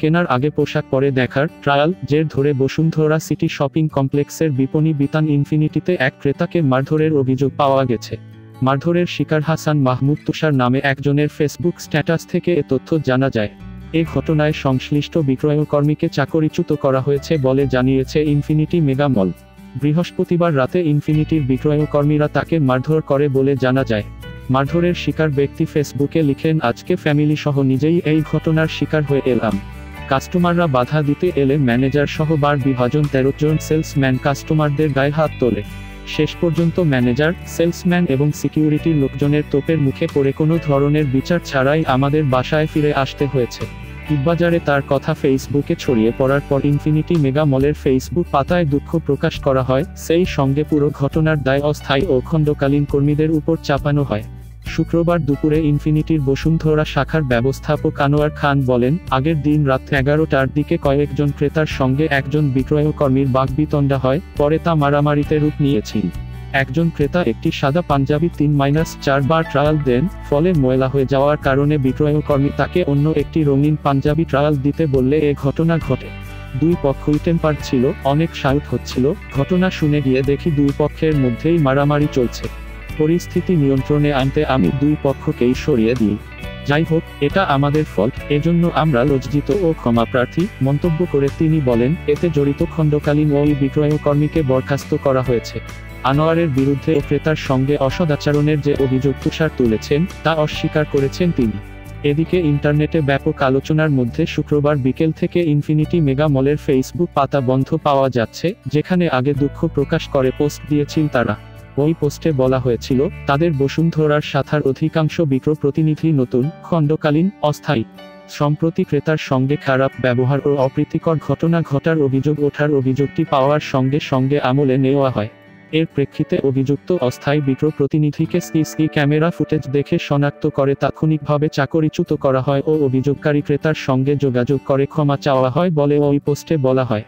কেনার আগে পোশাক পরে দেখার ট্রায়াল, জের ধরে বসুন্ধরা সিটি শপিং কমপ্লেক্সের বিপণী বিতান ইনফিনিটিতে এক ক্রেতাকে মারধরের অভিযোগ পাওয়া গেছে। মারধরের শিকার হাসান মাহমুদ তুষার নামে একজনের ফেসবুক স্ট্যাটাস থেকে এ তথ্য জানা যায়। এ ঘটনায় সংশ্লিষ্ট বিক্রয়কর্মীকে চাকরিচ্যুত করা হয়েছে বলে জানিয়েছে ইনফিনিটি মেগা মল। বৃহস্পতিবার রাতে ইনফিনিটির বিক্রয়কর্মীরা তাকে মারধর করে বলে জানা যায়। মারধরের শিকার ব্যক্তি ফেসবুকে লিখেন, আজকে ফ্যামিলি সহ নিজেই এই ঘটনার শিকার হয়ে এলাম। কাস্টমাররা বাধা দিতে এলে ম্যানেজার সহ বার বিভাজন তেরো জন সেলসম্যান কাস্টমারদের গায়ে হাত তোলে। শেষ পর্যন্ত ম্যানেজার, সেলসম্যান এবং সিকিউরিটির লোকজনের তোপের মুখে পড়ে কোনো ধরনের বিচার ছাড়াই আমাদের বাসায় ফিরে আসতে হয়েছে। ইটবাজারে তার কথা ফেসবুকে ছড়িয়ে পড়ার পর ইনফিনিটি মেগা মলের ফেসবুক পাতায় দুঃখ প্রকাশ করা হয়। সেই সঙ্গে পুরো ঘটনার দায় অস্থায়ী ও খণ্ডকালীন কর্মীদের উপর চাপানো হয়। শুক্রবার দুপুরে ইনফিনিটির বসুন্ধরা শাখার ব্যবস্থাপক আনোয়ার খান বলেন, আগের দিন রাত এগারোটার দিকে কয়েকজন ক্রেতার সঙ্গে একজন বিক্রয়কর্মীর বাগবিতণ্ডা হয়, পরে তা মারামারিতে রূপ নিয়েছিল একজন ক্রেতা একটি সাদা পাঞ্জাবি তিন মাইনাস চারবার ট্রায়াল দেন, ফলে ময়লা হয়ে যাওয়ার কারণে বিক্রয়কর্মী তাকে অন্য একটি রঙিন পাঞ্জাবি ট্রায়াল দিতে বললে এ ঘটনা ঘটে। দুই পক্ষই টেম্পার ছিল, অনেক সাউট হচ্ছিল, ঘটনা শুনে গিয়ে দেখি দুই পক্ষের মধ্যেই মারামারি চলছে। পরিস্থিতি নিয়ন্ত্রণে আনতে আমি দুই পক্ষকেই সরিয়ে দিই। যাই হোক এটা আমাদের ফল্ট এজন্য আমরা লজ্জিত ও ক্ষমাপ্রার্থী মন্তব্য করে তিনি বলেন, এতে জড়িত খণ্ডকালীন ওই বিক্রয় কর্মীকে বরখাস্ত করা হয়েছে। আনোয়ারের বিরুদ্ধে ক্রেতার সঙ্গে অসদাচরণের যে অভিযোগ তুষার তুলেছেন, তা অস্বীকার করেছেন তিনি। এদিকে ইন্টারনেটে ব্যাপক আলোচনার মধ্যে শুক্রবার বিকেল থেকে ইনফিনিটি মেগা মলের ফেসবুক পাতা বন্ধ পাওয়া যাচ্ছে, যেখানে আগে দুঃখ প্রকাশ করে পোস্ট দিয়েছিল তারা। ওই পোস্টে বলা হয়েছিল, তাদের বসুন্ধরার শাখার অধিকাংশ বিক্র প্রতিনিধি নতুন, খণ্ডকালীন, অস্থায়ী। সম্প্রতি ক্রেতার সঙ্গে খারাপ ব্যবহার ও অপ্রীতিকর ঘটনা ঘটার অভিযোগ ওঠার অভিযোগটি পাওয়ার সঙ্গে সঙ্গে আমলে নেওয়া হয়। এর প্রেক্ষিতে অভিযুক্ত অস্থায়ী বিক্র প্রতিনিধিকে সিসি ক্যামেরা ফুটেজ দেখে শনাক্ত করে তাৎক্ষণিকভাবে চাকরিচ্যুত করা হয় ও অভিযোগকারী ক্রেতার সঙ্গে যোগাযোগ করে ক্ষমা চাওয়া হয় বলে ওই পোস্টে বলা হয়।